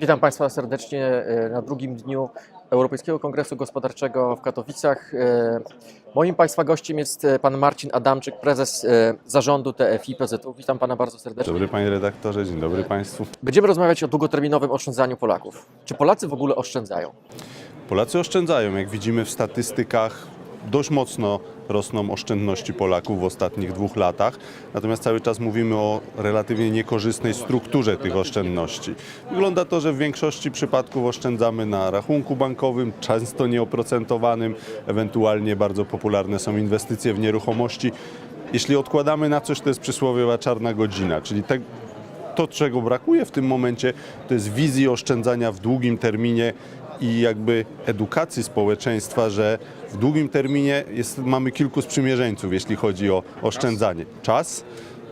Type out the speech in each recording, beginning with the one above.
Witam Państwa serdecznie e, na drugim dniu Europejskiego Kongresu Gospodarczego w Katowicach. E, Moim Państwa gościem jest e, pan Marcin Adamczyk, prezes zarządu TFI PZU. Witam Pana bardzo serdecznie. Dobry panie redaktorze, dzień dobry państwu. Będziemy rozmawiać o długoterminowym oszczędzaniu Polaków. Czy Polacy w ogóle oszczędzają? Polacy oszczędzają, jak widzimy w statystykach, dość mocno rosną oszczędności Polaków w ostatnich dwóch latach, natomiast cały czas mówimy o relatywnie niekorzystnej strukturze tych oszczędności. Wygląda to, że w większości przypadków oszczędzamy na rachunku bankowym, często nieoprocentowanym, ewentualnie bardzo popularne są inwestycje w nieruchomości. Jeśli odkładamy na coś, to jest przysłowiowa czarna godzina, czyli te, to, czego brakuje w tym momencie, to jest wizji oszczędzania w długim terminie i jakby edukacji społeczeństwa, że w długim terminie jest, mamy kilku sprzymierzeńców, jeśli chodzi o oszczędzanie. Czas,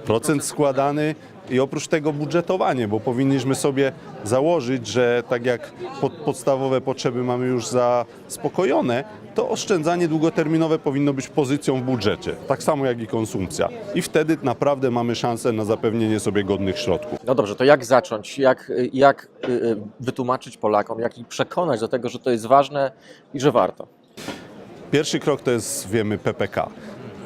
procent składany i oprócz tego budżetowanie, bo powinniśmy sobie założyć, że tak jak pod, podstawowe potrzeby mamy już zaspokojone, to oszczędzanie długoterminowe powinno być pozycją w budżecie, tak samo jak i konsumpcja. I wtedy naprawdę mamy szansę na zapewnienie sobie godnych środków. No dobrze, to jak zacząć? Jak, jak y, y, wytłumaczyć Polakom, jak ich przekonać do tego, że to jest ważne i że warto? Pierwszy krok to jest, wiemy, PPK.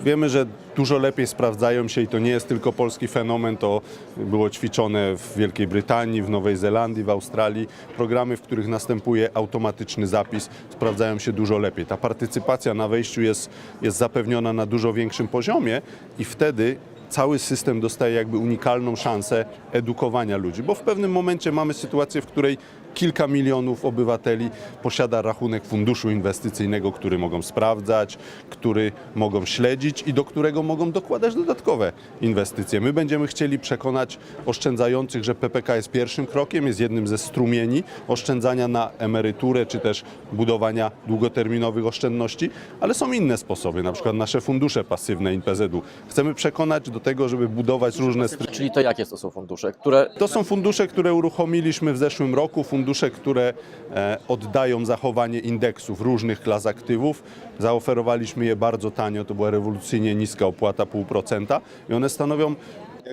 Wiemy, że dużo lepiej sprawdzają się i to nie jest tylko polski fenomen, to było ćwiczone w Wielkiej Brytanii, w Nowej Zelandii, w Australii. Programy, w których następuje automatyczny zapis, sprawdzają się dużo lepiej. Ta partycypacja na wejściu jest, jest zapewniona na dużo większym poziomie i wtedy cały system dostaje jakby unikalną szansę edukowania ludzi, bo w pewnym momencie mamy sytuację, w której kilka milionów obywateli posiada rachunek funduszu inwestycyjnego, który mogą sprawdzać, który mogą śledzić i do którego mogą dokładać dodatkowe inwestycje. My będziemy chcieli przekonać oszczędzających, że PPK jest pierwszym krokiem, jest jednym ze strumieni oszczędzania na emeryturę czy też budowania długoterminowych oszczędności, ale są inne sposoby, na przykład nasze fundusze pasywne INPZ-u. Chcemy przekonać do tego, żeby budować różne Czyli to jakie to są fundusze, które to są fundusze, które uruchomiliśmy w zeszłym roku, fundusze, które e, oddają zachowanie indeksów różnych klas aktywów. Zaoferowaliśmy je bardzo tanio, to była rewolucyjnie niska opłata 0,5% i one stanowią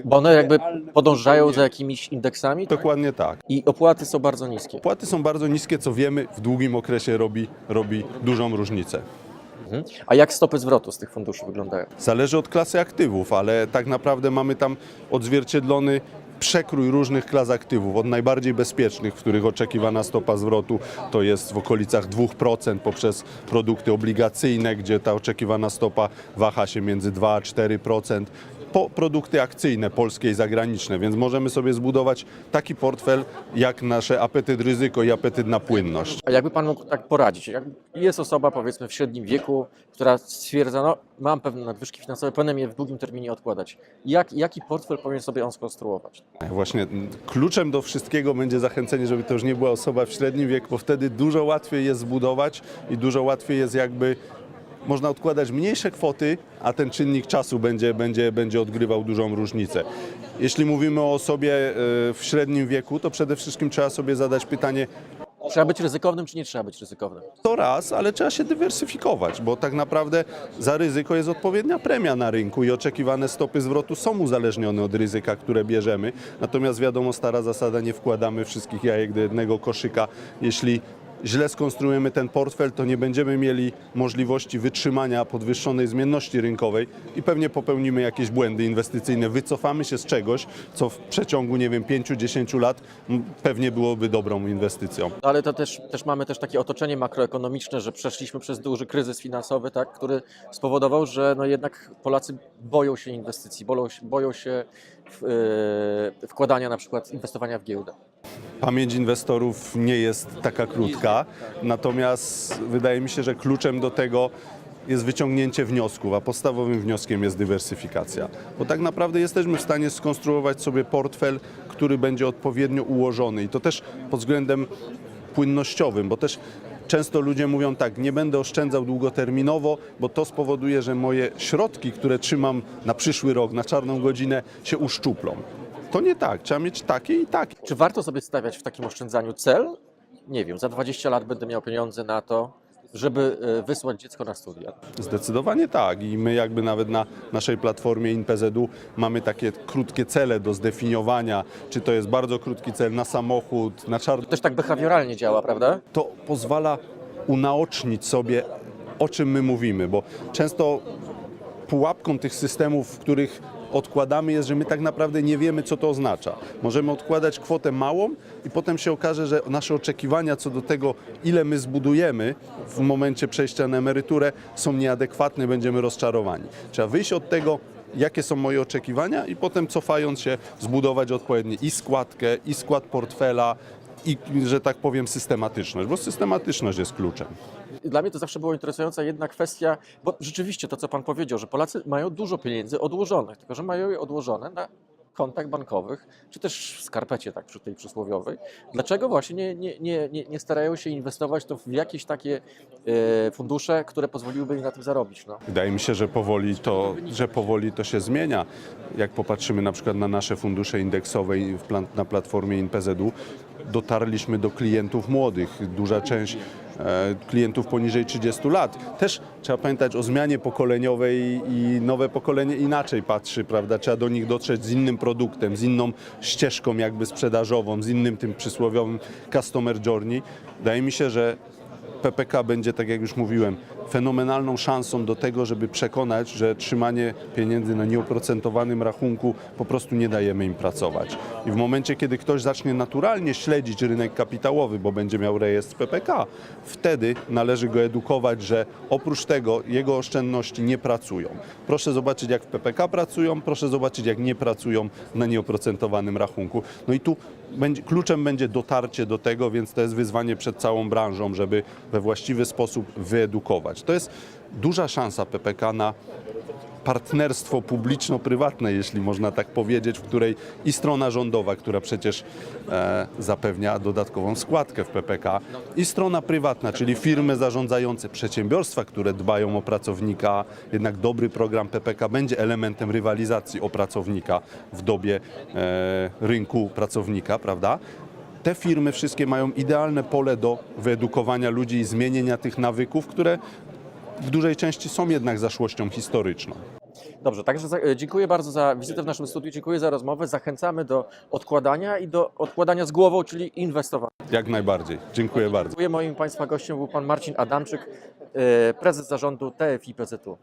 Bo one jakby podążają za jakimiś indeksami dokładnie tak. i opłaty są bardzo niskie. Opłaty są bardzo niskie, co wiemy w długim okresie robi, robi dużą różnicę. Mhm. A jak stopy zwrotu z tych funduszy wyglądają? Zależy od klasy aktywów, ale tak naprawdę mamy tam odzwierciedlony przekrój różnych klas aktywów, od najbardziej bezpiecznych, w których oczekiwana stopa zwrotu to jest w okolicach 2% poprzez produkty obligacyjne, gdzie ta oczekiwana stopa waha się między 2 a 4%, po produkty akcyjne polskie i zagraniczne, więc możemy sobie zbudować taki portfel jak nasze apetyt ryzyko i apetyt na płynność. A jakby Pan mógł tak poradzić? Jest osoba powiedzmy w średnim wieku, która stwierdza, no mam pewne nadwyżki finansowe, powinienem je w długim terminie odkładać. Jak, jaki portfel powinien sobie on skonstruować? Właśnie kluczem do wszystkiego będzie zachęcenie, żeby to już nie była osoba w średnim wieku, bo wtedy dużo łatwiej jest zbudować i dużo łatwiej jest jakby można odkładać mniejsze kwoty, a ten czynnik czasu będzie, będzie, będzie odgrywał dużą różnicę. Jeśli mówimy o osobie e, w średnim wieku, to przede wszystkim trzeba sobie zadać pytanie, Trzeba być ryzykownym, czy nie trzeba być ryzykownym? to raz, ale trzeba się dywersyfikować, bo tak naprawdę za ryzyko jest odpowiednia premia na rynku i oczekiwane stopy zwrotu są uzależnione od ryzyka, które bierzemy. Natomiast wiadomo, stara zasada, nie wkładamy wszystkich jajek do jednego koszyka. Jeśli źle skonstruujemy ten portfel, to nie będziemy mieli możliwości wytrzymania podwyższonej zmienności rynkowej i pewnie popełnimy jakieś błędy inwestycyjne. Wycofamy się z czegoś, co w przeciągu, nie wiem, 5-10 lat pewnie byłoby dobrą inwestycją. Ale to też, też mamy też takie otoczenie makroekonomiczne, że przeszliśmy przez duży kryzys finansowy, tak, który spowodował, że no jednak Polacy boją się inwestycji, boją się, boją się w, e, wkładania na przykład inwestowania w giełdę. Pamięć inwestorów nie jest taka krótka, natomiast wydaje mi się, że kluczem do tego jest wyciągnięcie wniosków, a podstawowym wnioskiem jest dywersyfikacja. Bo tak naprawdę jesteśmy w stanie skonstruować sobie portfel, który będzie odpowiednio ułożony i to też pod względem płynnościowym, bo też często ludzie mówią tak, nie będę oszczędzał długoterminowo, bo to spowoduje, że moje środki, które trzymam na przyszły rok, na czarną godzinę, się uszczuplą. To nie tak, trzeba mieć takie i takie. Czy warto sobie stawiać w takim oszczędzaniu cel? Nie wiem, za 20 lat będę miał pieniądze na to, żeby e, wysłać dziecko na studia. Zdecydowanie tak i my jakby nawet na naszej platformie InPZU mamy takie krótkie cele do zdefiniowania, czy to jest bardzo krótki cel na samochód, na czarno. Też tak behawioralnie działa, prawda? To pozwala unaocznić sobie, o czym my mówimy, bo często pułapką tych systemów, w których odkładamy jest, że my tak naprawdę nie wiemy, co to oznacza. Możemy odkładać kwotę małą i potem się okaże, że nasze oczekiwania co do tego, ile my zbudujemy w momencie przejścia na emeryturę, są nieadekwatne, będziemy rozczarowani. Trzeba wyjść od tego, jakie są moje oczekiwania i potem cofając się zbudować odpowiednio i składkę, i skład portfela, i, że tak powiem, systematyczność, bo systematyczność jest kluczem. Dla mnie to zawsze była interesująca jedna kwestia, bo rzeczywiście to, co Pan powiedział, że Polacy mają dużo pieniędzy odłożonych, tylko że mają je odłożone na kontach bankowych, czy też w skarpecie, tak przy tej przysłowiowej. Dlaczego właśnie nie, nie, nie, nie, nie starają się inwestować to w jakieś takie e, fundusze, które pozwoliłyby im na tym zarobić? No. Wydaje mi się, że powoli, to, że powoli to się zmienia. Jak popatrzymy na przykład na nasze fundusze indeksowe w plan- na platformie InPZU, dotarliśmy do klientów młodych. Duża część e, klientów poniżej 30 lat. Też trzeba pamiętać o zmianie pokoleniowej i nowe pokolenie inaczej patrzy, prawda? Trzeba do nich dotrzeć z innym produktem, z inną ścieżką jakby sprzedażową, z innym tym przysłowiowym customer journey. Wydaje mi się, że PPK będzie, tak jak już mówiłem, fenomenalną szansą do tego, żeby przekonać, że trzymanie pieniędzy na nieoprocentowanym rachunku po prostu nie dajemy im pracować. I w momencie, kiedy ktoś zacznie naturalnie śledzić rynek kapitałowy, bo będzie miał rejestr PPK, wtedy należy go edukować, że oprócz tego jego oszczędności nie pracują. Proszę zobaczyć, jak w PPK pracują, proszę zobaczyć, jak nie pracują na nieoprocentowanym rachunku. No i tu będzie, kluczem będzie dotarcie do tego, więc to jest wyzwanie przed całą branżą, żeby we właściwy sposób wyedukować. To jest duża szansa PPK na partnerstwo publiczno-prywatne, jeśli można tak powiedzieć, w której i strona rządowa, która przecież e, zapewnia dodatkową składkę w PPK, i strona prywatna, czyli firmy zarządzające, przedsiębiorstwa, które dbają o pracownika, jednak dobry program PPK będzie elementem rywalizacji o pracownika w dobie e, rynku pracownika, prawda? Te firmy wszystkie mają idealne pole do wyedukowania ludzi i zmienienia tych nawyków, które w dużej części są jednak zaszłością historyczną. Dobrze, także e, dziękuję bardzo za wizytę w naszym studiu, dziękuję za rozmowę. Zachęcamy do odkładania i do odkładania z głową, czyli inwestowania. Jak najbardziej. Dziękuję bardzo. Dziękuję. Moim Państwa gościem był Pan Marcin Adamczyk, e, prezes zarządu TFI PZU.